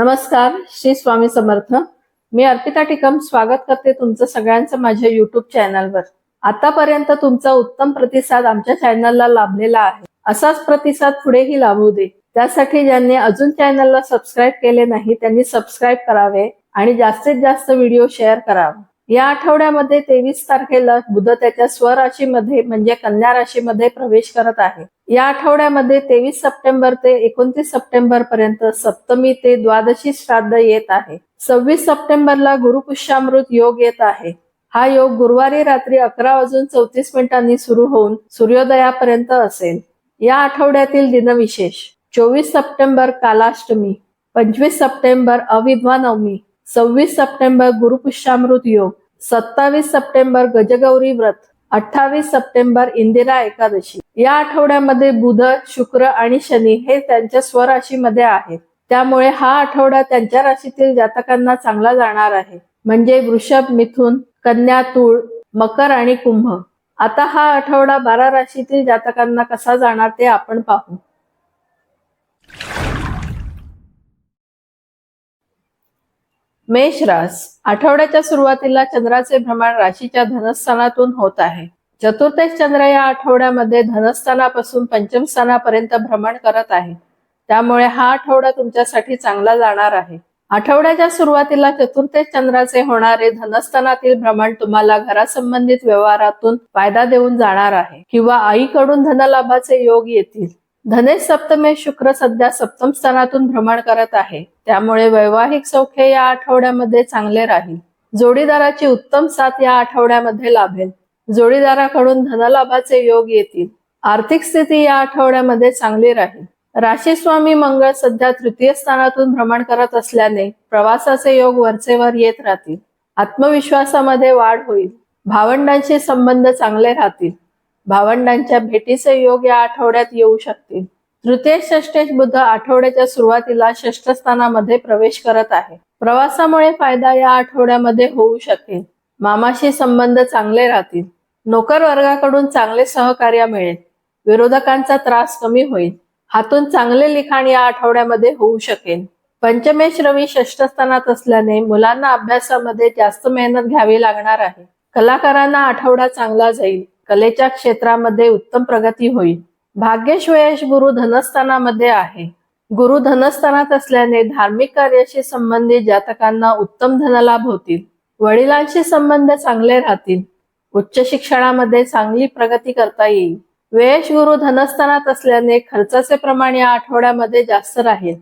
नमस्कार श्री स्वामी समर्थ. मी अर्पिता टिकम स्वागत करते तुमचं सगळ्यांचं माझ्या युट्यूब चॅनलवर आतापर्यंत तुमचा उत्तम प्रतिसाद आमच्या चॅनलला लाभलेला आहे. असाच प्रतिसाद पुढेही लाभू दे. त्यासाठी ज्यांनी अजून चॅनलला सबस्क्राईब केले नाही त्यांनी सबस्क्राईब करावे आणि जास्तीत जास्त व्हिडिओ शेअर करावा. या आठवड्यामध्ये तेवीस तारखेला बुध त्याच्या स्वराशीमध्ये म्हणजे कन्या राशीमध्ये प्रवेश करत आहे. या आठवड्यामध्ये तेवीस सप्टेंबर ते एकोणतीस सप्टेंबर पर्यंत सप्तमी ते द्वादशी श्राद्ध येत आहे. सव्वीस सप्टेंबरला गुरुपुष्यामृत योग येत आहे. हा योग गुरुवारी रात्री अकरा वाजून चौतीस मिनिटांनी सुरू होऊन सूर्योदयापर्यंत असेल. या आठवड्यातील दिनविशेष चोवीस सप्टेंबर कालाष्टमी पंचवीस सप्टेंबर अविद्वा नवमी सव्वीस सप्टेंबर गुरुपुष्यामृत योग सत्तावीस सप्टेंबर गजगौरी व्रत अठ्ठावीस सप्टेंबर इंदिरा एकादशी. या आठवड्यामध्ये बुध शुक्र आणि शनी हे त्यांच्या स्वराशीमध्ये आहेत. त्यामुळे हा आठवडा त्यांच्या राशीतील जातकांना चांगला जाणार आहे. म्हणजे वृषभ मिथुन कन्या तूळ मकर आणि कुंभ. आता हा आठवडा बारा राशीतील जातकांना कसा जाणार ते आपण पाहू. मेष रास आठवड्याच्या सुरुवातीला चंद्राचे भ्रमण राशीच्या धनस्थानातून होत आहे. चतुर्थेश चंद्र या आठवड्यामध्ये धनस्थानापासून पंचम स्थानापर्यंत भ्रमण करत आहे. त्यामुळे हा आठवडा तुमच्यासाठी चांगला जाणार आहे. आठवड्याच्या सुरुवातीला चतुर्थेश चंद्राचे होणारे धनस्थानातील भ्रमण तुम्हाला घरासंबंधित व्यवहारातून फायदा देऊन जाणार आहे. किंवा आईकडून धनलाभाचे योग येतील. धनेश सप्तमे शुक्र सध्या सप्तम स्थानातून भ्रमण करत आहे. त्यामुळे वैवाहिक सौख्य या आठवड्यामध्ये चांगले राहील. जोडीदाराची उत्तम साथ या आठवड्यामध्ये लाभेल. जोडीदाराकडून धनलाभाचे योग येतील. आर्थिक स्थिती या आठवड्यामध्ये चांगली राहील. राशी स्वामी मंगळ सध्या तृतीय स्थानातून भ्रमण करत असल्याने प्रवासाचे योग वरचेवर येत राहतील. आत्मविश्वासामध्ये वाढ होईल. भावंडांशी संबंध चांगले राहतील. भावंडांच्या भेटीचे योग या आठवड्यात येऊ शकतील. तृतीय षष्टेश बुद्ध आठवड्याच्या सुरुवातीला षष्ठस्थानामध्ये प्रवेश करत आहे. प्रवासामुळे फायदा या आठवड्यामध्ये होऊ शकेल. मामाशी संबंध चांगले राहतील. नोकर वर्गाकडून चांगले सहकार्य मिळेल. विरोधकांचा त्रास कमी होईल. हातून चांगले लिखाण या आठवड्यामध्ये होऊ शकेल. पंचमेश रवी षष्ठस्थानात असल्याने मुलांना अभ्यासामध्ये जास्त मेहनत घ्यावी लागणार आहे. कलाकारांना आठवडा चांगला जाईल. कलेच्या क्षेत्रामध्ये उत्तम प्रगती होईल. भाग्येश गुरु धनस्थानामध्ये आहे. गुरु धनस्थानात असल्याने धार्मिक कार्याशी संबंधित जातकांना उत्तम धनलाभ होतील. वडिलांशी संबंध चांगले राहतील. उच्च शिक्षणामध्ये चांगली प्रगती करता येईल. वेश गुरु धनस्थानात असल्याने खर्चाचे प्रमाण या आठवड्यामध्ये जास्त राहील.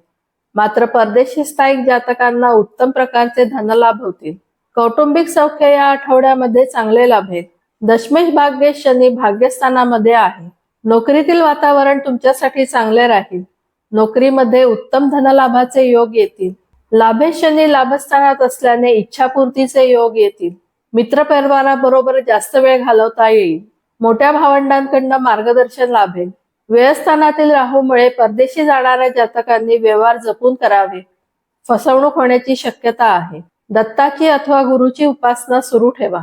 मात्र परदेशी स्थायिक जातकांना उत्तम प्रकारचे धनलाभ होतील. कौटुंबिक सौख्य या आठवड्यामध्ये चांगले लाभेल. दशमेश भाग्येश शनी भाग्यस्थानामध्ये आहे. नोकरीतील वातावरण तुमच्यासाठी चांगले राहील. नोकरीमध्ये उत्तम धनलाभाचे योग येतील. लाभेश शनी लाभस्थानात असल्याने इच्छापूर्तीचे योग येतील. मित्रपरिवाराबरोबर जास्त वेळ घालवता येईल. मोठ्या भावंडांकडनं मार्गदर्शन लाभेल. व्ययस्थानातील राहूमुळे परदेशी जाणाऱ्या जातकांनी व्यवहार जपून करावे. फसवणूक होण्याची शक्यता आहे. दत्ताची अथवा गुरुची उपासना सुरू ठेवा.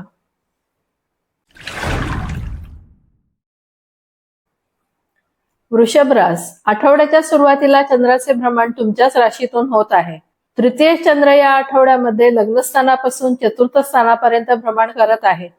वृषभ रास आठवड्याच्या सुरुवातीला चंद्राचे भ्रमण तुमच्याच राशीतून होत आहे. तृतीय चंद्र या आठवड्यामध्ये लग्नस्थानापासून चतुर्थ स्थानापर्यंत भ्रमण करत आहे.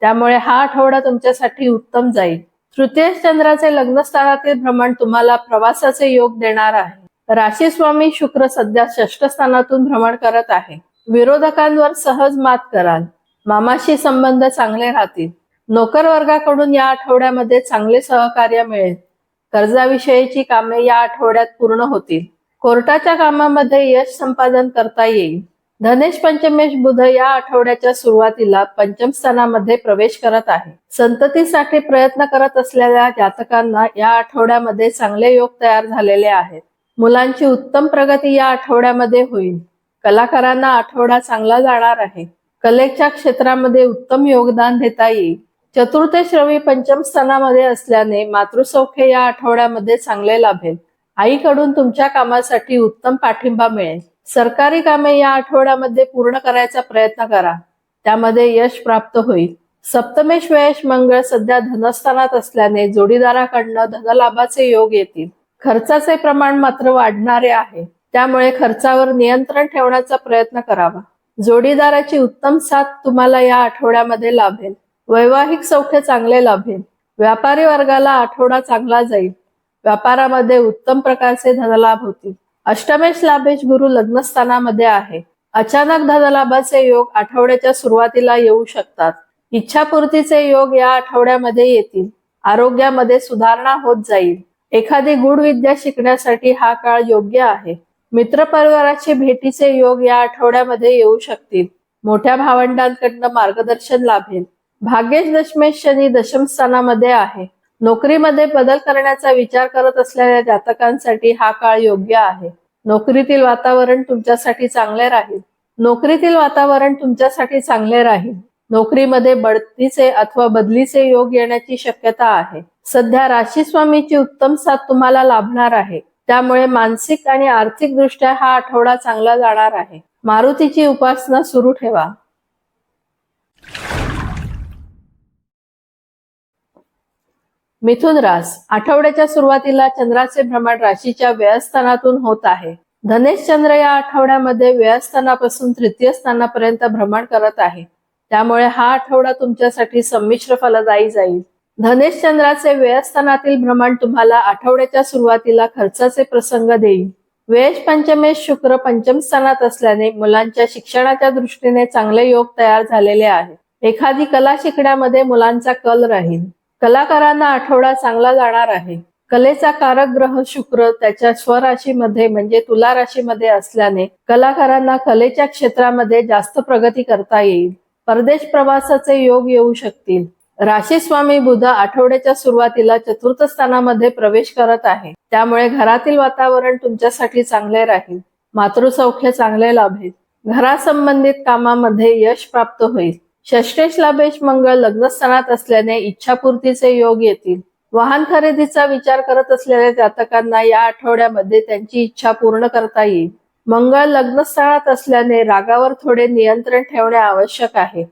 त्यामुळे हा आठवडा तुमच्यासाठी उत्तम जाईल. तृतीय चंद्राचे लग्नस्थानातील भ्रमण तुम्हाला प्रवासाचे योग देणार आहे. राशी स्वामी शुक्र सध्या षष्ठ स्थानातून भ्रमण करत आहे. विरोधकांवर सहज मात कराल. मामाशी संबंध चांगले राहतील. नोकर वर्गाकडून या आठवड्यामध्ये चांगले सहकार्य मिळेल. कर्जाविषयीची कामे या आठवड्यात पूर्ण होतील. कोर्टाच्या कामामध्ये यश संपादन करता येईल. धनेश पंचमेश बुध या आठवड्याच्या सुरुवातीला पंचम स्थानामध्ये प्रवेश करत आहे. संततीसाठी प्रयत्न करत असलेल्या जातकांना या आठवड्यामध्ये चांगले योग तयार झालेले आहेत. मुलांची उत्तम प्रगती या आठवड्यामध्ये होईल. कलाकारांना आठवडा चांगला जाणार आहे. कलेच्या क्षेत्रामध्ये उत्तम योगदान देता येईल. चतुर्थ रवी पंचम स्थानामध्ये असल्याने मातृसौख्य या आठवड्यामध्ये चांगले लाभेल. आईकडून तुमच्या कामासाठी उत्तम पाठिंबा मिळेल. सरकारी कामे या आठवड्यामध्ये पूर्ण करायचा प्रयत्न करा. त्यामध्ये यश प्राप्त होईल. सप्तमेश वयश मंगळ सध्या धनस्थानात असल्याने जोडीदाराकडनं धनलाभाचे योग येतील. खर्चाचे प्रमाण मात्र वाढणारे आहे. त्यामुळे खर्चावर नियंत्रण ठेवण्याचा प्रयत्न करावा. जोडीदाराची उत्तम साथ तुम्हाला या आठवड्यामध्ये लाभेल. वैवाहिक सौख्य चांगले लाभेल. व्यापारी वर्गाला आठवडा चांगला जाईल. व्यापारामध्ये उत्तम प्रकारचे धनलाभ होतील. अष्टमेश लाभेश गुरु लग्नस्थानामध्ये आहे. अचानक धनलाभाचे योग आठवड्याच्या सुरुवातीला येऊ शकतात. इच्छापूर्तीचे योग या आठवड्यामध्ये येतील. आरोग्यामध्ये सुधारणा होत जाईल. एखादी गूढ विद्या शिकण्यासाठी हा काळ योग्य आहे. मित्रपरिवाराचे भेटीचे योग या आठवड्यामध्ये येऊ शकतील. मोठ्या भावंडांकडनं मार्गदर्शन लाभेल. भाग्येश दशमेश शनी दशम स्थानामध्ये आहे. नोकरीमध्ये बदल करण्याचा विचार करत असलेल्या जातकांसाठी हा काळ योग्य आहे. नोकरीतील वातावरण तुमच्यासाठी चांगले राहील. नोकरीतील वातावरण तुमच्यासाठी चांगले राहील. नोकरीमध्ये बढतीचे अथवा बदलीचे योग येण्याची शक्यता आहे. सध्या राशी स्वामीची उत्तम साथ तुम्हाला लाभणार आहे. त्यामुळे मानसिक आणि आर्थिक दृष्ट्या हा आठवडा चांगला जाणार आहे. मारुतीची उपासना सुरू ठेवा. मिथुन रास आठवड्याच्या सुरुवातीला चंद्राचे भ्रमण राशीच्या व्ययस्थानातून होत आहे. धनेश चंद्र या आठवड्यामध्ये व्ययस्थानापासून तृतीय स्थानापर्यंत भ्रमण करत आहे. त्यामुळे हा आठवडा तुमच्यासाठी संमिश्र फलदायी जाईल. धनेश चंद्राचे व्ययस्थानातील भ्रमण तुम्हाला आठवड्याच्या सुरुवातीला खर्चाचे प्रसंग देईल. वेश पंचमेश शुक्र पंचम स्थानात असल्याने मुलांच्या शिक्षणाच्या दृष्टीने चांगले योग तयार झालेले आहे. एखादी कला शिकण्यामध्ये मुलांचा कल राहील. कलाकारांना आठवडा चांगला जाणार आहे. कलेचा कारक ग्रह शुक्र त्याच्या स्वराशीमध्ये म्हणजे तुला राशीमध्ये असल्याने कलाकारांना कलेच्या क्षेत्रामध्ये जास्त प्रगती करता येईल. परदेश प्रवासाचे योग येऊ शकतील. राशी स्वामी बुध आठवड्याच्या सुरुवातीला चतुर्थ स्थानामध्ये प्रवेश करत आहे. त्यामुळे घरातील वातावरण तुमच्यासाठी चांगले राहील. मातृसौख्य चांगले लाभेल. घरासंबंधित कामामध्ये यश प्राप्त होईल. षष्टेश लाभेश मंगळ लग्नस्थानात असल्याने इच्छापूर्तीचे योग येतील. वाहन खरेदीचा विचार करत असलेल्या जातकांना या आठवड्यामध्ये त्यांची इच्छा पूर्ण करता येईल. मंगळ लग्नस्थानात असल्याने रागावर थोडे नियंत्रण ठेवणे आवश्यक आहे.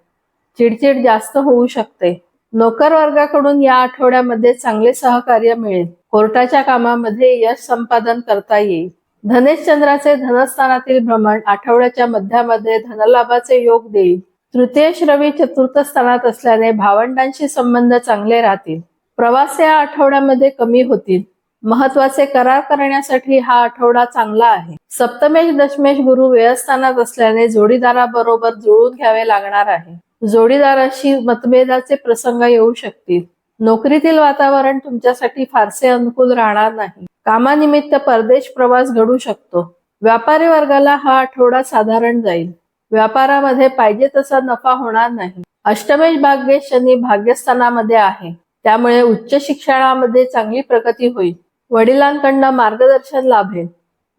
चिडचिड जास्त होऊ शकते. नोकर वर्गाकडून या आठवड्यामध्ये चांगले सहकार्य मिळेल. कोर्टाच्या कामामध्ये यश संपादन करता येईल. धनेश चंद्राचे धनस्थानातील भ्रमण आठवड्याच्या मध्यामध्ये धनलाभाचे योग देईल. तृतीयश रवी चतुर्थ स्थानात असल्याने भावंडांशी संबंध चांगले राहतील. प्रवास या आठवड्यामध्ये कमी होतील. महत्त्वाचे करार करण्यासाठी हा आठवडा चांगला आहे. सप्तमेश दशमेश गुरु व्ययस्थानात असल्याने जोडीदाराबरोबर जुळून घ्यावे लागणार आहे. जोडीदाराशी मतभेदाचे प्रसंग येऊ शकतील. नोकरीतील वातावरण तुमच्यासाठी फारसे अनुकूल राहणार नाही. कामानिमित्त परदेश प्रवास घडू शकतो. व्यापारी वर्गाला हा आठवडा साधारण जाईल. व्यापारामध्ये पाहिजे तसा नफा होणार नाही. अष्टमेश भाग्य शनी भाग्यस्थानामध्ये आहे. त्यामुळे उच्च शिक्षणामध्ये चांगली प्रगती होईल. वडिलांकडनं मार्गदर्शन लाभेल.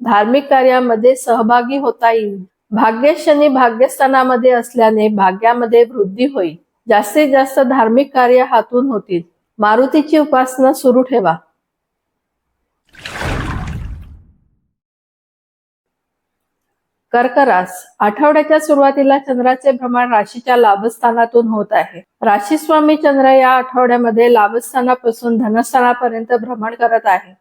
धार्मिक कार्यामध्ये सहभागी होता येईल. भाग्य शनी भाग्यस्थानामध्ये असल्याने भाग्यामध्ये वृद्धी होईल. जास्तीत जास्त धार्मिक कार्य हातून होतील. मारुतीची उपासना सुरू ठेवा. कर्करास आठवड्याच्या सुरुवातीला चंद्राचे भ्रमण राशीच्या लाभस्थानातून होत आहे. राशी स्वामी चंद्र या आठवड्यामध्ये लाभस्थानापासून धनस्थानापर्यंत भ्रमण करत आहे.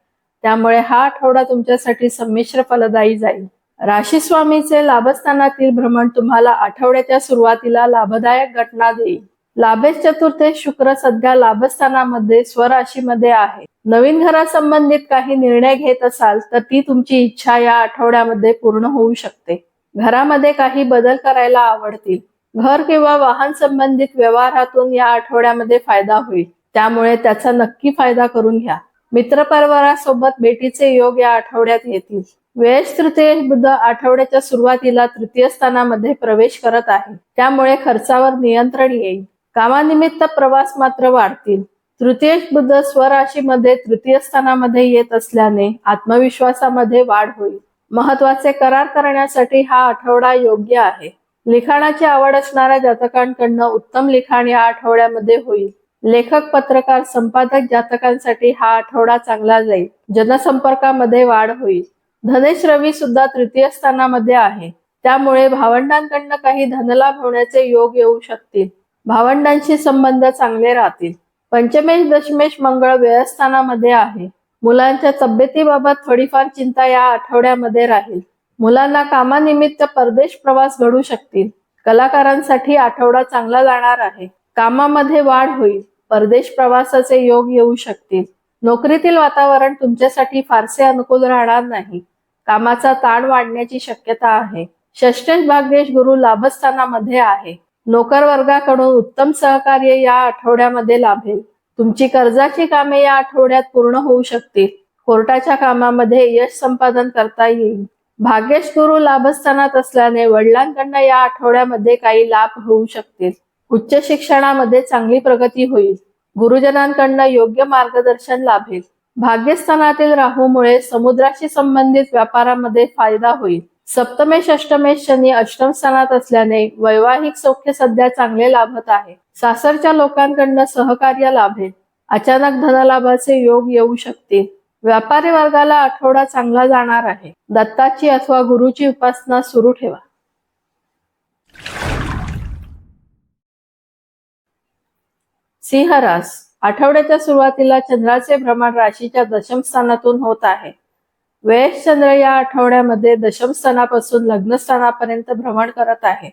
त्यामुळे हा आठवडा तुमच्यासाठी संमिश्र फलदायी जाईल. राशी स्वामीचे लाभस्थानातील भ्रमण तुम्हाला आठवड्याच्या सुरुवातीला लाभदायक घटना देईल. लाभेश चतुर्थेश शुक्र सध्या लाभस्थानामध्ये स्वराशीमध्ये आहे. नवीन घरासंबंधित काही निर्णय घेत असाल तर ती तुमची इच्छा या आठवड्यामध्ये पूर्ण होऊ शकते. घरामध्ये काही बदल करायला आवडतील. घर किंवा वाहन संबंधित व्यवहारातून या आठवड्यामध्ये फायदा होईल. त्यामुळे त्याचा नक्की फायदा करून घ्या. मित्रपरिवारासोबत भेटीचे योग या आठवड्यात येतील. वेश तृतीय बुद्ध आठवड्याच्या सुरुवातीला तृतीय स्थानामध्ये प्रवेश करत आहे. त्यामुळे खर्चावर नियंत्रण येईल. कामानिमित्त प्रवास मात्र वाढतील. तृतीय बुद्ध स्वराशीमध्ये तृतीय स्थानामध्ये येत असल्याने आत्मविश्वासामध्ये वाढ होईल. महत्त्वाचे करार करण्यासाठी हा आठवडा योग्य आहे. लिखाणाची आवड असणाऱ्या जातकांकडनं उत्तम लिखाण या आठवड्यामध्ये होईल. लेखक पत्रकार संपादक जातकांसाठी हा आठवडा चांगला जाईल. जनसंपर्कामध्ये वाढ होईल. धनेश रवी सुद्धा तृतीय स्थानामध्ये आहे. त्यामुळे भावंडांकडनं काही धनलाभ होण्याचे योग येऊ शकतील. भावंडांशी संबंध चांगले राहतील. पंचमेश दशमेश मंगळ व्यवस्थानामध्ये आहे. मुलांच्या तब्येतीबाबत थोडीफार चिंता या आठवड्यामध्ये राहील. मुलांना कामानिमित्त परदेश प्रवास घडू शकतील. कलाकारांसाठी आठवडा चांगला जाणार आहे. कामामध्ये वाढ होईल. परदेश प्रवासाचे योग येऊ शकतील. नोकरीतील वातावरण तुमच्यासाठी फारसे अनुकूल राहणार नाही. कामाचा ताण वाढण्याची शक्यता आहे. षष्टेश भाग्येश गुरु लाभस्थानामध्ये आहे. नोकर वर्गाकडून उत्तम सहकार्य या आठवड्यामध्ये लाभेल. तुमची कर्जाची कामे या आठवड्यात पूर्ण होऊ शकतील. कोर्टाच्या कामामध्ये यश संपादन करता येईल. भाग्येश गुरु लाभस्थानात असल्याने वडिलांकडनं या आठवड्यामध्ये काही लाभ होऊ शकतील. उच्च शिक्षणामध्ये चांगली प्रगती होईल. गुरुजनांकडनं योग्य मार्गदर्शन लाभेल. भाग्यस्थानातील राहूमुळे समुद्राशी संबंधित व्यापारामध्ये फायदा होईल. सप्तमेश अष्टमेश शनी अष्टम स्थानात असल्याने वैवाहिक सौख्य सध्या चांगले लाभत आहे. सासरच्या लोकांकडनं सहकार्य लाभेल. अचानक धनलाभाचे योग येऊ शकतील. व्यापारी वर्गाला आठवडा चांगला जाणार आहे. दत्ताची अथवा गुरुची उपासना सुरू ठेवा. सिंहरास आठवड्याच्या सुरुवातीला चंद्राचे भ्रमण राशीच्या दशम स्थानातून होत आहे. चंद्र या आठवड्यामध्ये दशमस्थानापासून लग्नस्थानापर्यंत भ्रमण करत आहे.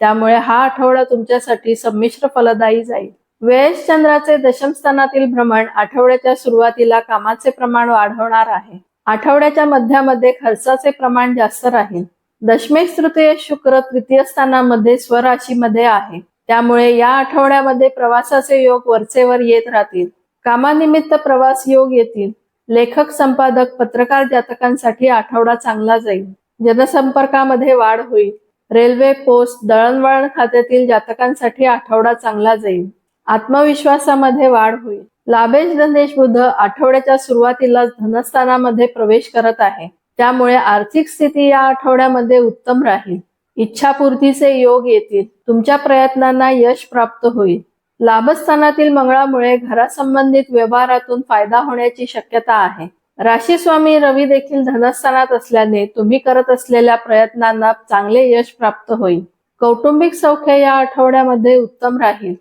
त्यामुळे हा आठवडा तुमच्यासाठी संमिश्र फलदायी जाईल. वेश चंद्राचे दशमस्थानातील भ्रमण आठवड्याच्या सुरुवातीला कामाचे प्रमाण वाढवणार आहे. आठवड्याच्या मध्यामध्ये खर्चाचे प्रमाण जास्त राहील. दशमेश तृतीय शुक्र तृतीय स्थानामध्ये स्वराशीमध्ये आहे. त्यामुळे या आठवड्यामध्ये प्रवासाचे योग वरचेवर येत राहतील. कामानिमित्त प्रवास योग येतील. लेखक संपादक पत्रकार जातकांसाठी आठवडा चांगला जाईल. जनसंपर्कामध्ये वाढ होईल. रेल्वे पोस्ट दळणवळण खात्यातील जातकांसाठी आठवडा चांगला जाईल. आत्मविश्वासामध्ये वाढ होईल. लाभेश धनेश बुद्ध आठवड्याच्या सुरुवातीला धनस्थानामध्ये प्रवेश करत आहे. त्यामुळे आर्थिक स्थिती या आठवड्यामध्ये उत्तम राहील. इच्छापूर्तीचे योग येतील. तुमच्या प्रयत्नांना यश प्राप्त होईल. लाभस्थानातील मंगळामुळे घरासंबंधित व्यवहारातून फायदा होण्याची शक्यता आहे. राशी स्वामी रवी देखील धनस्थानात असल्याने तुम्ही करत असलेल्या प्रयत्नांना चांगले यश प्राप्त होईल. कौटुंबिक सौख्य या आठवड्यामध्ये उत्तम राहील.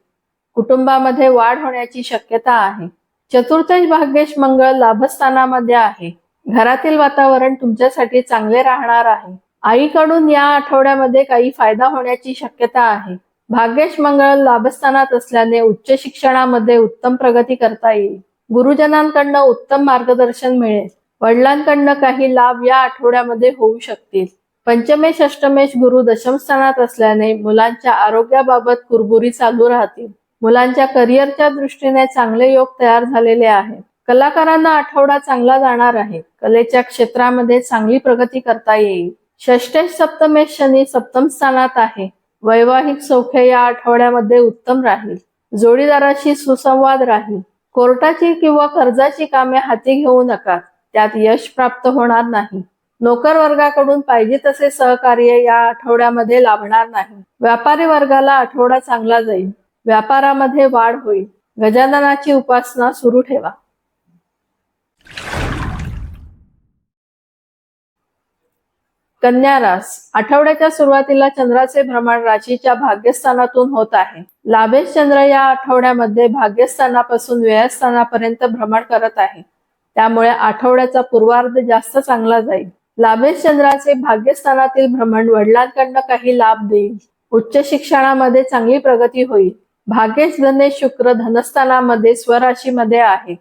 कुटुंबामध्ये वाढ होण्याची शक्यता आहे. चतुर्थेश भाग्येश मंगळ लाभस्थानामध्ये आहे. घरातील वातावरण तुमच्यासाठी चांगले राहणार आहे. आईकडून या आठवड्यामध्ये काही फायदा होण्याची शक्यता आहे. भाग्येश मंगळ लाभस्थानात असल्याने उच्च शिक्षणामध्ये उत्तम प्रगती करता येईल. गुरुजनांकडनं उत्तम मार्गदर्शन मिळेल. वडिलांकडनं काही लाभ या आठवड्यामध्ये होऊ शकतील. पंचमेश अष्टमेश गुरु दशमस्थानात असल्याने मुलांच्या आरोग्याबाबत कुरबुरी चालू राहतील. मुलांच्या करिअरच्या दृष्टीने चांगले योग तयार झालेले आहेत. कलाकारांना आठवडा चांगला जाणार आहे. कलेच्या क्षेत्रामध्ये चांगली प्रगती करता येईल. षष्टेश सप्तमेश शनी सप्तम स्थानात आहे. वैवाहिक सौख्य या आठवड्यामध्ये उत्तम राहील. जोडीदाराशी सुसंवाद राहील. कोर्टाची किंवा कर्जाची कामे हाती घेऊ नका. त्यात यश प्राप्त होणार नाही. नोकर वर्गाकडून पाहिजे तसे सहकार्य या आठवड्यामध्ये लाभणार नाही. व्यापारी वर्गाला आठवडा चांगला जाईल. व्यापारामध्ये वाढ होईल. गजाननाची उपासना सुरू ठेवा. कन्या रास आठवड्याच्या सुरुवातीला चंद्राचे भ्रमण राशीच्या भाग्यस्थानातून होत आहे. लाभेश चंद्र या आठवड्यामध्ये भाग्यस्थानापासून व्ययस्थानापर्यंत भ्रमण करत आहे. त्यामुळे आठवड्याचा पूर्वार्ध जास्त चांगला जाईल. लाभेश चंद्राचे भाग्यस्थानातील भ्रमण वडिलांकडनं काही लाभ देईल. उच्च शिक्षणामध्ये चांगली प्रगती होईल. भाग्येश धनेश शुक्र धनस्थानामध्ये स्वराशीमध्ये आहे.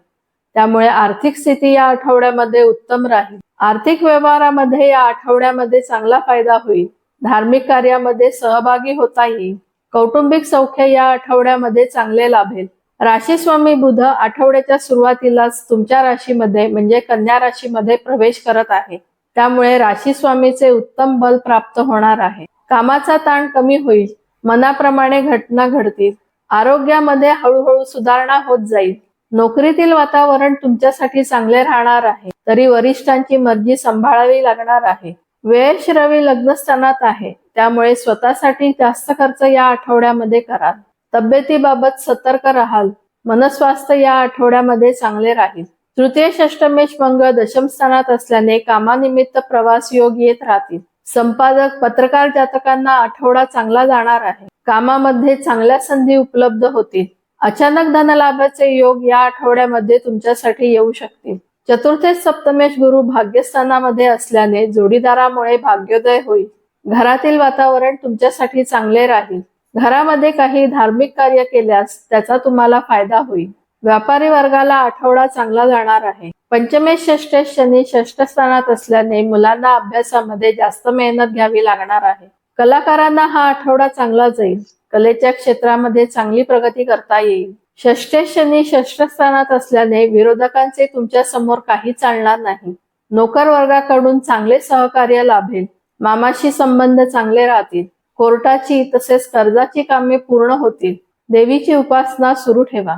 त्यामुळे आर्थिक स्थिती या आठवड्यामध्ये उत्तम राहील. आर्थिक व्यवहारामध्ये या आठवड्यामध्ये चांगला फायदा होईल. धार्मिक कार्यामध्ये सहभागी होता येईल. कौटुंबिक सौख्य या आठवड्यामध्ये चांगले लाभेल. राशी स्वामी बुध आठवड्याच्या सुरुवातीलाच तुमच्या राशीमध्ये म्हणजे कन्या राशीमध्ये प्रवेश करत आहे. त्यामुळे राशी स्वामीचे उत्तम बल प्राप्त होणार आहे. कामाचा ताण कमी होईल. मनाप्रमाणे घटना घडतील. आरोग्यामध्ये हळूहळू सुधारणा होत जाईल. नोकरीतील वातावरण तुमच्यासाठी चांगले राहणार आहे. तरी वरिष्ठांची मर्जी सांभाळावी लागणार आहे. वेश रवी लग्नस्थानात आहे. त्यामुळे स्वतःसाठी जास्त खर्च या आठवड्यामध्ये कराल तब्येतीबाबत सतर्क राहाल. मनस्वास्थ्य या आठवड्यामध्ये चांगले राहील. तृतीय षष्टमेश मंगळ दशम स्थानात असल्याने कामानिमित्त प्रवास योग येत राहतील. संपादक पत्रकार जातकांना आठवडा चांगला जाणार आहे. कामामध्ये चांगल्या संधी उपलब्ध होतील. अचानक धनलाभाचे योग या आठवड्यामध्ये तुमच्यासाठी येऊ शकतील. चतुर्थेश सप्तमेश गुरु भाग्यस्थानामध्ये असल्याने जोडीदारामुळे भाग्योदय होईल. घरातील वातावरण तुमच्यासाठी चांगले राहील. घरामध्ये काही धार्मिक कार्य केल्यास त्याचा तुम्हाला फायदा होईल. व्यापारी वर्गाला आठवडा चांगला जाणार आहे. पंचमेश षष्टेश शनी षष्ट स्थानात असल्याने मुलांना अभ्यासामध्ये जास्त मेहनत घ्यावी लागणार आहे. कलाकारांना हा आठवडा चांगला जाईल. कलेच्या क्षेत्रामध्ये चांगली प्रगती करता येईल. षष्ठे शनी षष्ठस्थानात असल्याने विरोधकांचे तुमच्यासमोर काही चालणार नाही. नोकर वर्गाकडून चांगले सहकार्य लाभेल. मामाशी संबंध चांगले राहतील. कोर्टाची तसेच कर्जाची कामे पूर्ण होतील. देवीची उपासना सुरू ठेवा.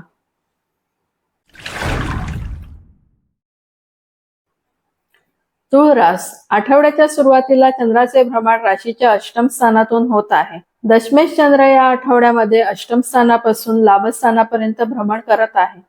तुळरास आठवड्याच्या सुरुवातीला चंद्राचे भ्रमण राशीच्या अष्टम स्थानातून होत आहे. दशमेश चंद्र या आठवड्यामध्ये अष्टम स्थानापासून लाभस्थानापर्यंत भ्रमण करत आहे.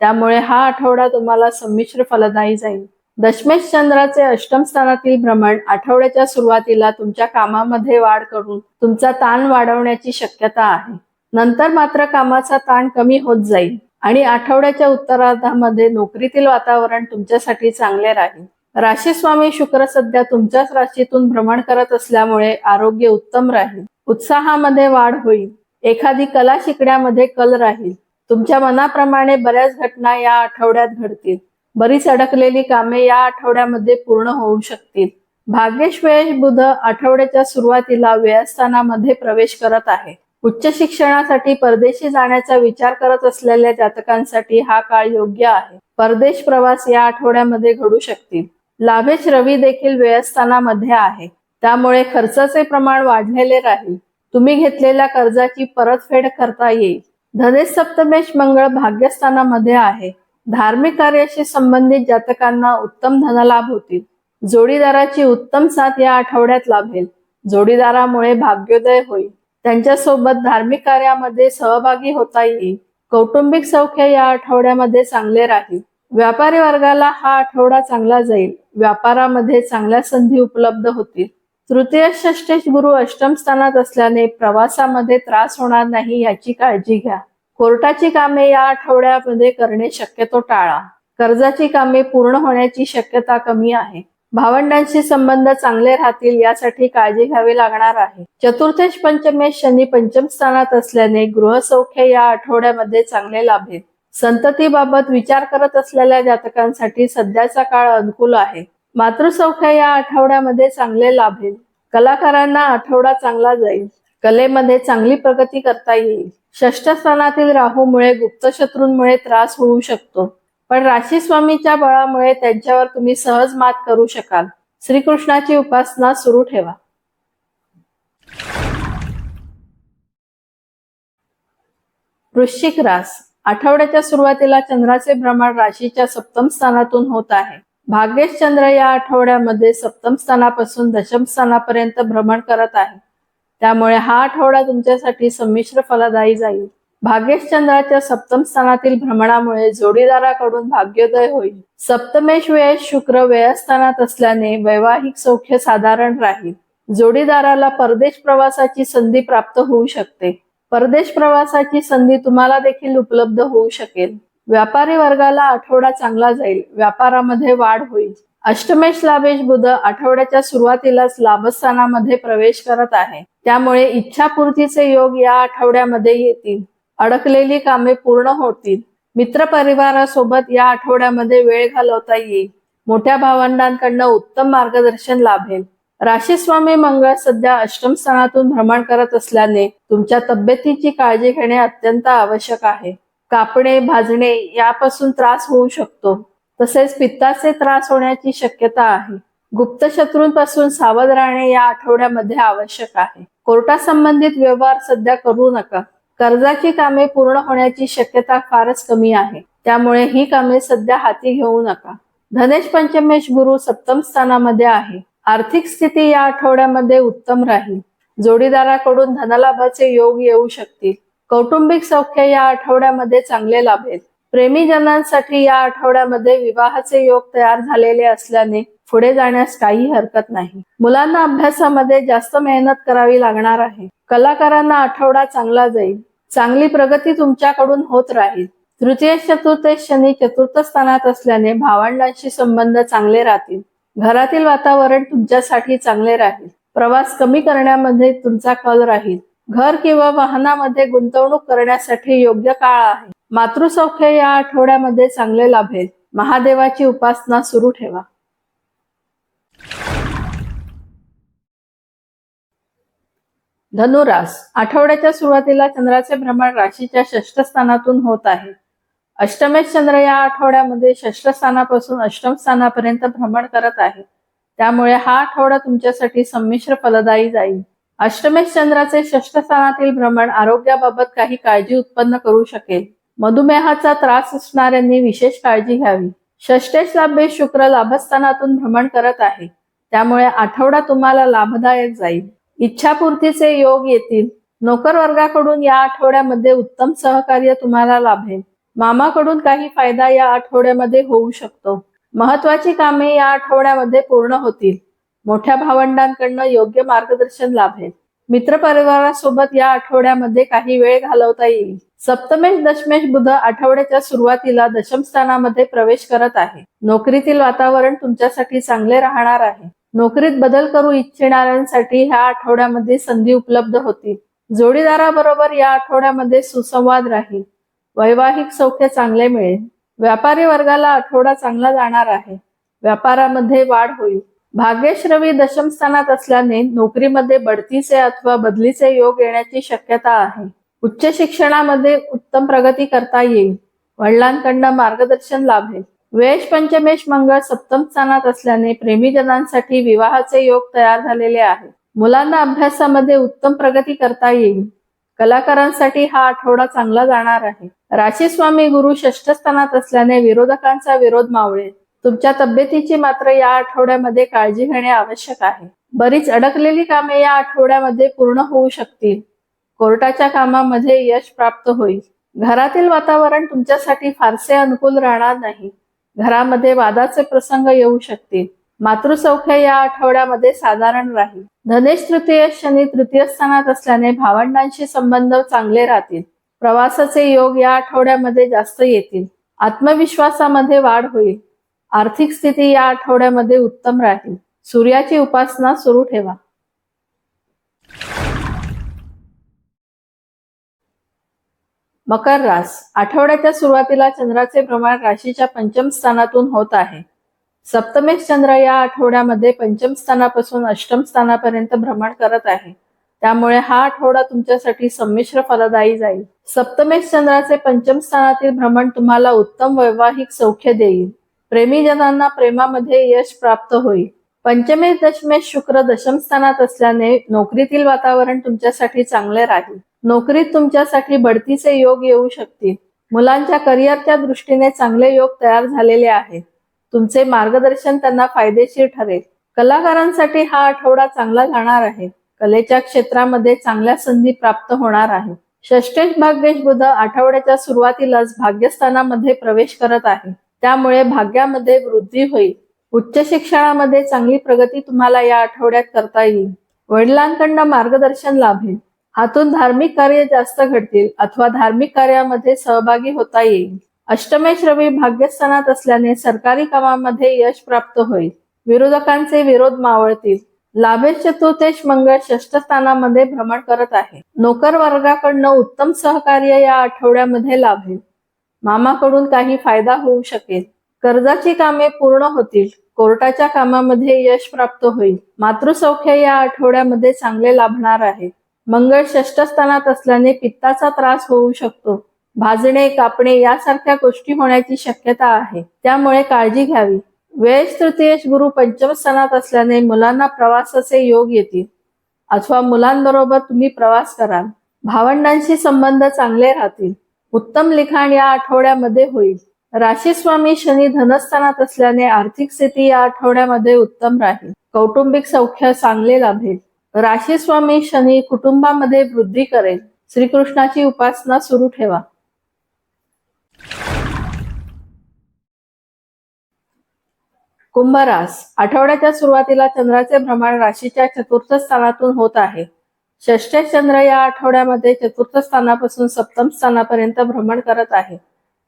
त्यामुळे हा आठवडा तुम्हाला संमिश्र फलदायी जाईल. दशमेश चंद्राचे अष्टम स्थानातील भ्रमण आठवड्याच्या सुरुवातीला तुमच्या कामामध्ये वाढ करून तुमचा ताण वाढवण्याची शक्यता आहे. नंतर मात्र कामाचा ताण कमी होत जाईल आणि आठवड्याच्या उत्तरार्धामध्ये नोकरीतील वातावरण तुमच्यासाठी चांगले राहील. राशी स्वामी शुक्र सध्या तुमच्याच राशीतून भ्रमण करत असल्यामुळे आरोग्य उत्तम राहील. उत्साहामध्ये वाढ होईल. एखादी कला शिकण्यामध्ये कल राहील. तुमच्या मनाप्रमाणे बऱ्याच घटना या आठवड्यात घडतील. बरीच अडकलेली कामे या आठवड्यामध्ये पूर्ण होऊ शकतील. भाग्येश बुध आठवड्याच्या सुरुवातीला व्ययस्थानामध्ये प्रवेश करत आहे. उच्च शिक्षणासाठी परदेशी जाण्याचा विचार करत असलेल्या जातकांसाठी हा काळ योग्य आहे. परदेश प्रवास या आठवड्यामध्ये घडू शकतील. लाभेश रवी देखील व्यवस्थानामध्ये आहे. त्यामुळे खर्चाचे प्रमाण वाढलेले राहील. तुम्ही घेतलेल्या कर्जाची परतफेड करता येईल. धनेश सप्तमेश मंगळ भाग्यस्थानामध्ये आहे. धार्मिक कार्याशी संबंधित जातकांना उत्तम धनलाभ होतील. जोडीदाराची उत्तम साथ या आठवड्यात लाभेल. जोडीदारामुळे भाग्योदय होईल. त्यांच्यासोबत धार्मिक कार्यामध्ये सहभागी होता येईल. कौटुंबिक सौख्य या आठवड्यामध्ये चांगले राहील. व्यापारी वर्गाला हा आठवडा चांगला जाईल. व्यापारामध्ये चांगल्या संधी उपलब्ध होतील. तृतीय षष्टेश गुरु अष्टम स्थानात असल्याने प्रवासामध्ये त्रास होणार नाही याची काळजी घ्या. कोर्टाची कामे या आठवड्यामध्ये करणे शक्यतो टाळा. कर्जाची कामे पूर्ण होण्याची शक्यता कमी आहे. भावंडांशी संबंध चांगले राहतील यासाठी काळजी घ्यावी लागणार आहे. चतुर्थेश पंचमेश शनी पंचम स्थानात असल्याने गृहसौख्य या आठवड्यामध्ये चांगले लाभेल. संततीबाबत विचार करत असलेल्या जातकांसाठी सध्याचा काळ अनुकूल आहे. मातृसौख्य या आठवड्यामध्ये चांगले लाभेल. कलाकारांना आठवडा चांगला जाईल. कलेमध्ये चांगली प्रगती करता येईल. षष्ठ स्थानातील राहूमुळे गुप्तशत्रूंमुळे त्रास होऊ शकतो. पण राशी स्वामीच्या बळामुळे त्यांच्यावर तुम्ही सहज मात करू शकाल. श्रीकृष्णाची उपासना सुरू ठेवा. वृश्चिक रास. आठवड्याच्या सुरुवातीला चंद्राचे भ्रमण राशीच्या सप्तम स्थानातून होत आहे. भाग्येश चंद्र या आठवड्यामध्ये सप्तम स्थानापासून दशम स्थानापर्यंत भ्रमण करत आहे. त्यामुळे हा आठवडा तुमच्यासाठी संमिश्र फलदायी जाईल. भाग्येश चंद्राच्या सप्तम स्थानातील भ्रमणामुळे जोडीदाराकडून भाग्योदय होईल. सप्तमेश व्यय शुक्र व्ययस्थानात असल्याने वैवाहिक सौख्य साधारण राहील. जोडीदाराला परदेश प्रवासाची संधी प्राप्त होऊ शकते. परदेश प्रवासाची संधी तुम्हाला देखील उपलब्ध होऊ शकेल. व्यापारी वर्गाला आठवडा चांगला जाईल. व्यापारामध्ये वाढ होईल. अष्टमेश लाभेश बुध आठवड्याच्या सुरुवातीलाच लाभस्थानामध्ये प्रवेश करत आहे. त्यामुळे इच्छापूर्तीचे योग या आठवड्यामध्ये येतील. अडकलेली कामे पूर्ण होतील. मित्रपरिवारासोबत या आठवड्यामध्ये वेळ घालवता येईल. मोठ्या भावंडांकडनं उत्तम मार्गदर्शन लाभेल. राशीस्वामी मंगळ सध्या अष्टम स्थानातून भ्रमण करत असल्याने तुमच्या तब्येतीची काळजी घेणे अत्यंत आवश्यक आहे. कापणे भाजणे यापासून त्रास होऊ शकतो. तसेच पित्ताचे त्रास होण्याची शक्यता आहे. गुप्त शत्रूंपासून सावध राहणे या आठवड्यामध्ये आवश्यक आहे. कोर्टासंबंधित व्यवहार सध्या करू नका. कर्जाची कामे पूर्ण होण्याची शक्यता फारच कमी आहे. त्यामुळे ही कामे सध्या हाती घेऊ नका. धनेश पंचमेश गुरु सप्तम स्थानामध्ये आहे. आर्थिक स्थिती या आठवड्यामध्ये उत्तम राहील. जोडीदाराकडून धनलाभाचे योग येऊ शकतील. कौटुंबिक सौख्य या आठवड्यामध्ये चांगले लाभेल. प्रेमीजनांसाठी या आठवड्यामध्ये विवाहाचे योग तयार झालेले असल्याने पुढे जाण्यास काही हरकत नाही. मुलांना अभ्यासामध्ये जास्त मेहनत करावी लागणार आहे. कलाकारांना आठवडा चांगला जाईल. चांगली प्रगती तुमच्याकडून होत राहील. तृतीय चतुर्थेश शनी चतुर्थ स्थानात असल्याने भावंडांशी संबंध चांगले राहतील. घरातील वातावरण तुमच्यासाठी चांगले राहील. प्रवास कमी करण्यामध्ये तुमचा कल राहील. घर किंवा वाहनामध्ये गुंतवणूक करण्यासाठी योग्य काळ आहे. मातृसौख्य या आठवड्यामध्ये चांगले लाभेल महादेवाची उपासना सुरू ठेवा. धनुरास. आठवड्याच्या सुरुवातीला चंद्राचे भ्रमण राशीच्या षष्ठ स्थानातून होत आहे. अष्टमेश चंद्र या आठवड्यामध्ये षष्ठस्थानापासून अष्टम स्थानापर्यंत भ्रमण करत आहे. त्यामुळे हा आठवडा तुमच्यासाठी संमिश्र फलदायी जाईल. अष्टमेश चंद्राचे षष्ठ स्थानातील भ्रमण आरोग्याबाबत काही काळजी उत्पन्न करू शकेल. मधुमेहाचा त्रास असणाऱ्यांनी विशेष काळजी घ्यावी. षष्टेश लाभे शुक्र लाभस्थानातून भ्रमण करत आहे. त्यामुळे आठवडा तुम्हाला लाभदायक जाईल. इच्छापूर्तीचे योग येतील. नोकर वर्गाकडून या आठवड्यामध्ये उत्तम सहकार्य तुम्हाला लाभेल. मामाकडून काही फायदा या आठवड्यामध्ये होऊ शकतो. महत्वाची कामे या आठवड्यामध्ये पूर्ण होतील. मोठ्या भावंडांकडनं योग्य मार्गदर्शन लाभेल. मित्रपरिवारासोबत या आठवड्यामध्ये काही वेळ घालवता येईल. सप्तमेश दशमेश बुध आठवड्याच्या सुरुवातीला दशमस्थानामध्ये प्रवेश करत आहे. नोकरीतील वातावरण तुमच्यासाठी चांगले राहणार आहे. नोकरीत बदल करू इच्छिणाऱ्यांसाठी ह्या आठवड्यामध्ये संधी उपलब्ध होतील. जोडीदाराबरोबर या आठवड्यामध्ये सुसंवाद राहील. वैवाहिक सौख्य चांगले मिळेल. व्यापारी वर्गाला आठवडा चांगला जाणार आहे. व्यापारामध्ये वाढ होईल. भाग्येश रवी दशम स्थानात असल्याने नोकरीमध्ये बढतीचे अथवा बदलीचे योग येण्याची शक्यता आहे. उच्च शिक्षणामध्ये उत्तम प्रगती करता येईल. वडिलांकडनं मार्गदर्शन लाभेल. वेश पंचमेश मंगळ सप्तम स्थानात असल्याने प्रेमीजनांसाठी विवाहाचे योग तयार झालेले आहे. मुलांना अभ्यासामध्ये उत्तम प्रगती करता येईल. कलाकारांसाठी हा आठवडा चांगला जाणार आहे. राशी स्वामी गुरु षष्ठ स्थानात असल्याने विरोधकांचा विरोध मावळेल तुमच्या तब्येतीची मात्र या आठवड्यामध्ये काळजी घेणे आवश्यक आहे. बरीच अडकलेली कामे या आठवड्यामध्ये पूर्ण होऊ शकतील. कोर्टाच्या कामामध्ये यश प्राप्त होईल. घरातील वातावरण तुमच्यासाठी फारसे अनुकूल राहणार नाही. घरामध्ये वादाचे प्रसंग येऊ शकतील. मातृसौख्य या आठवड्यामध्ये साधारण राहील. धनेश तृतीय शनी तृतीय स्थानात असल्याने भावंडांशी संबंध चांगले राहतील. प्रवासाचे योग या आठवड्यामध्ये जास्त येतील. आत्मविश्वासामध्ये वाढ होईल. आर्थिक स्थिती या आठवड्यामध्ये उत्तम राहील. सूर्याची उपासना सुरू ठेवा. मकर रास. आठवड्याच्या सुरुवातीला चंद्राचे प्रमाण राशीच्या पंचम स्थानातून होत आहे. सप्तमेश चंद्र या आठवड्यामध्ये पंचम स्थानापासून अष्टम स्थानापर्यंत भ्रमण करत आहे. त्यामुळे हा आठवडा तुमच्यासाठी संमिश्र फलदायी जाईल. सप्तमेश चंद्राचे पंचम स्थानातील भ्रमण तुम्हाला उत्तम वैवाहिक सौख्य देईल. प्रेमीजनांना प्रेमामध्ये यश प्राप्त होईल. पंचमेश दशमेश शुक्र दशम स्थानात असल्याने नोकरीतील वातावरण तुमच्यासाठी चांगले राहील. नोकरीत तुमच्यासाठी बढतीचे योग येऊ शकतील. मुलांच्या करिअरच्या दृष्टीने चांगले योग तयार झालेले आहेत. तुमचे मार्गदर्शन त्यांना फायदेशीर ठरेल. कलाकारांसाठी हा आठवडा चांगला जाणार आहे. कलेच्या क्षेत्रामध्ये चांगल्या संधी प्राप्त होणार आहे. षष्टेश भाग्येश बुध आठवड्याच्या सुरुवातीलाच भाग्यस्थानामध्ये प्रवेश करत आहे. त्यामुळे भाग्यामध्ये वृद्धी होईल. उच्च शिक्षणामध्ये चांगली प्रगती तुम्हाला या आठवड्यात करता येईल. वडिलांकडनं मार्गदर्शन लाभेल. हातून धार्मिक कार्य जास्त घडतील अथवा धार्मिक कार्यामध्ये सहभागी होता येईल. अष्टमेश रवी भाग्यस्थानात असल्याने सरकारी कामामध्ये यश प्राप्त होईल. विरोधकांचे विरोध मावळतील. लाभेश चतुर्थेश मंगळ षष्ठस्थानामध्ये भ्रमण करत आहे. नोकर वर्गाकडनं उत्तम सहकार्य या आठवड्यामध्ये लाभेल. मामाकडून काही फायदा होऊ शकेल. कर्जाची कामे पूर्ण होतील. कोर्टाच्या कामामध्ये यश प्राप्त होईल. मातृसौख्य या आठवड्यामध्ये चांगले लाभणार आहे. मंगळ षष्ठस्थानात असल्याने पित्ताचा त्रास होऊ शकतो. भाजणे कापणे यासारख्या गोष्टी होण्याची शक्यता आहे. त्यामुळे काळजी घ्यावी. वेळेस तृतीयश गुरु पंचम स्थानात असल्याने मुलांना प्रवासाचे योग येतील. अथवा मुलांबरोबर तुम्ही प्रवास कराल. भावंडांशी संबंध चांगले राहतील. उत्तम लिखाण या आठवड्यामध्ये होईल. राशी स्वामी शनी धनस्थानात असल्याने आर्थिक स्थिती या आठवड्यामध्ये उत्तम राहील. कौटुंबिक सौख्य चांगले लाभेल. राशी स्वामी शनी कुटुंबामध्ये वृद्धी करेल. श्रीकृष्णाची उपासना सुरू ठेवा. कुंभरास आठवड्याच्या सुरुवातीला चंद्राचे भ्रमण राशीच्या चतुर्थ स्थानातून होत आहे. षष्ठ चंद्र या आठवड्यामध्ये चतुर्थ स्थानापासून सप्तम स्थानापर्यंत भ्रमण करत आहे.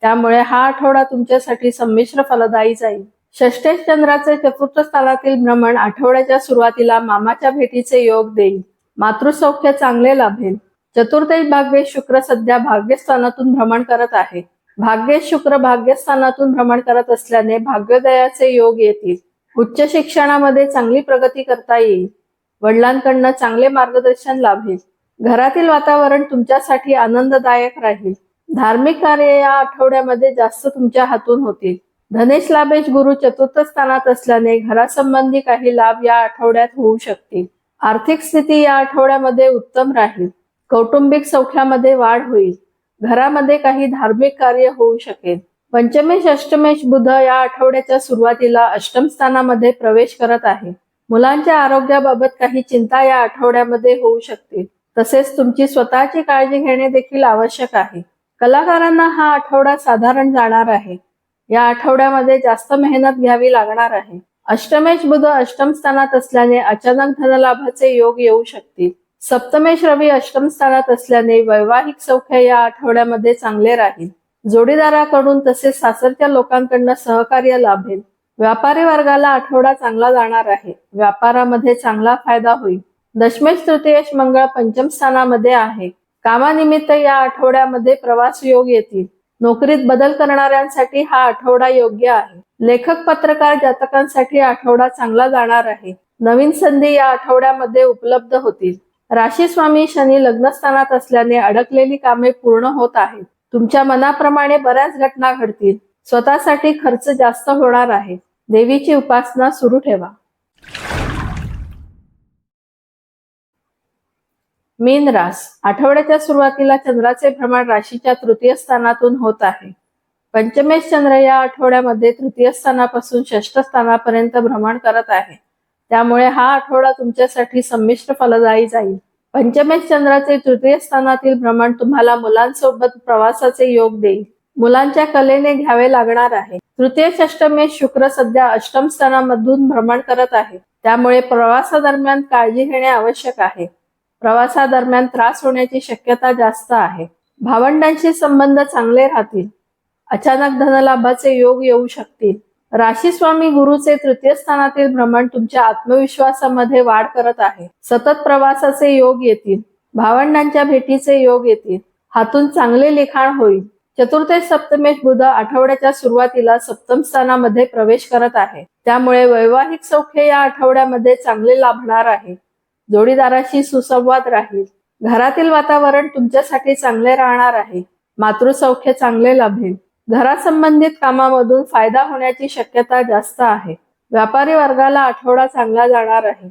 त्यामुळे हा आठवडा तुमच्यासाठी संमिश्र फलदायी जाईल. षष्टेश चंद्राचे चतुर्थ स्थानातील भ्रमण आठवड्याच्या सुरुवातीला मामाच्या भेटीचे योग देईल. मातृसौख्य चांगले लाभेल. चतुर्दश भाग्य शुक्र सध्या भाग्यस्थानातून भ्रमण करत आहे. भाग्येश शुक्र भाग्यस्थानातून भ्रमण करत असल्याने भाग्योदयाचे योग येतील. उच्च शिक्षणामध्ये चांगली प्रगती करता येईल. वडिलांकडनं चांगले मार्गदर्शन लाभेल. घरातील वातावरण तुमच्यासाठी आनंददायक राहील. धार्मिक कार्य या आठवड्यामध्ये जास्त तुमच्या हातून होतील. धनेश लाभेश गुरु चतुर्थ स्थानात असल्याने घरासंबंधी काही लाभ या आठवड्यात होऊ शकतील. आर्थिक स्थिती या आठवड्यामध्ये उत्तम राहील. कौटुंबिक सौख्यामध्ये वाढ होईल. घरामध्ये काही धार्मिक कार्य होऊ शकेल. पंचमेश अष्टमेश बुध या आठवड्याच्या सुरुवातीला अष्टम स्थानामध्ये प्रवेश करत आहे. मुलांच्या आरोग्याबाबत काही चिंता या आठवड्यामध्ये होऊ शकतील. तसेच तुमची स्वतःची काळजी घेणे देखील आवश्यक आहे. कलाकारांना हा आठवडा साधारण जाणार आहे. या आठवड्यामध्ये जास्त मेहनत घ्यावी लागणार आहे. अष्टमेश बुध अष्टम स्थानात असल्याने अचानक धनलाभाचे योग येऊ शकतील. सप्तमेश रवी अष्टम स्थानात असल्याने वैवाहिक सौख्य या आठवड्यामध्ये चांगले राहील. जोडीदाराकडून तसेच सासरच्या लोकांकडनं सहकार्य लाभेल. व्यापारी वर्गाला आठवडा चांगला जाणार आहे. व्यापारामध्ये चांगला फायदा होईल. दशमेश तृतीयश मंगळ पंचम स्थानामध्ये आहे. कामानिमित्त या आठवड्यामध्ये प्रवास योग येतील. नोकरीत बदल करणाऱ्यांसाठी हा आठवडा योग्य आहे. लेखक पत्रकार जातकांसाठी आठवडा चांगला जाणार आहे. नवीन संधी या आठवड्यामध्ये उपलब्ध होतील. राशी स्वामी शनी लग्नस्थानात असल्याने अडकलेली कामे पूर्ण होत आहेत. तुमच्या मनाप्रमाणे बऱ्याच घटना घडतील. स्वतःसाठी खर्च जास्त होणार आहे. देवीची उपासना सुरू ठेवा. मीन रास. आठवड्याच्या सुरुवातीला चंद्राचे भ्रमण राशीच्या तृतीय स्थानातून होत आहे. पंचमेश चंद्र या आठवड्यामध्ये तृतीय स्थानापासून षष्ठ स्थानापर्यंत भ्रमण करत आहे. त्यामुळे हा आठवडा तुमच्यासाठी संमिश्र फलदायी जाईल. पंचमेश चंद्राचे तृतीय स्थानातील भ्रमण तुम्हाला मुलांसोबत प्रवासाचे योग देईल. मुलांच्या कलेने घ्यावे लागणार आहे. तृतीय षष्टमेश शुक्र सध्या अष्टम स्थानामधून भ्रमण करत आहे. त्यामुळे प्रवासादरम्यान काळजी घेणे आवश्यक आहे. प्रवासादरम्यान त्रास होण्याची शक्यता जास्त आहे. भावंडांशी संबंध चांगले राहतील. अचानक धनलाभाचे योग येऊ शकतील. राशी स्वामी गुरुचे तृतीय स्थानातील भ्रमण तुमच्या आत्मविश्वासामध्ये वाढ करत आहे. सतत प्रवासाचे योग येतील. भावंडांच्या भेटीचे योग येतील. हातून चांगले लिखाण होईल. चतुर्थ सप्तमेश बुध आठवड्याच्या सुरुवातीला सप्तम स्थानामध्ये प्रवेश करत आहे. त्यामुळे वैवाहिक सौख्य या आठवड्यामध्ये चांगले लाभणार आहे. जोडीदाराशी सुसंवाद राहील. घरातील वातावरण तुमच्यासाठी चांगले राहणार आहे. मातृसौख्य चांगले लाभेल. घरासंबंधित कामामधून फायदा होण्याची शक्यता जास्त आहे. व्यापारी वर्गाला आठवडा चांगला जाणार आहे.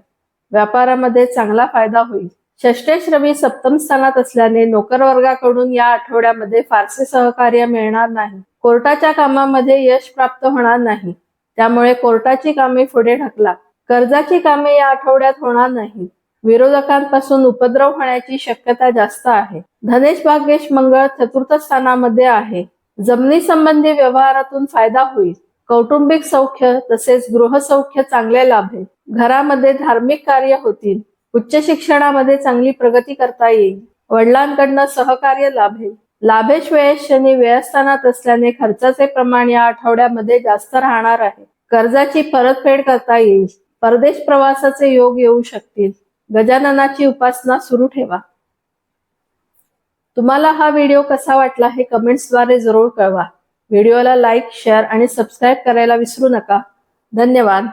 व्यापारामध्ये चांगला फायदा होईल. षष्टेश रवी सप्तम स्थानात असल्याने नोकर वर्गाकडून या आठवड्यामध्ये फारसे सहकार्य मिळणार नाही. कोर्टाच्या कामामध्ये यश प्राप्त होणार नाही. त्यामुळे कोर्टाची कामे पुढे ढकला कर्जाची कामे या आठवड्यात होणार नाही. विरोधकांपासून उपद्रव होण्याची शक्यता जास्त आहे. धनेश भाग्येश मंगळ चतुर्थ स्थानामध्ये आहे. जमिनी संबंधी व्यवहारातून फायदा होईल. कौटुंबिक सौख्य तसेच गृहसौख्य चांगले लाभेल घरामध्ये धार्मिक कार्य होतील. उच्च शिक्षणामध्ये चांगली प्रगती करता येईल. वडिलांकडनं सहकार्य लाभेल लाभेश वेळेस शनी व्ययस्थानात असल्याने खर्चाचे प्रमाण या आठवड्यामध्ये जास्त राहणार आहे. कर्जाची परतफेड करता येईल. परदेश प्रवासाचे योग येऊ शकतील. गजाननाची उपासना सुरू ठेवा. तुम्हाला हा व्हिडिओ कसा वाटला हे कमेंट्सद्वारे जरूर कळवा. व्हिडिओला लाईक शेअर आणि सबस्क्राईब करायला विसरू नका. धन्यवाद.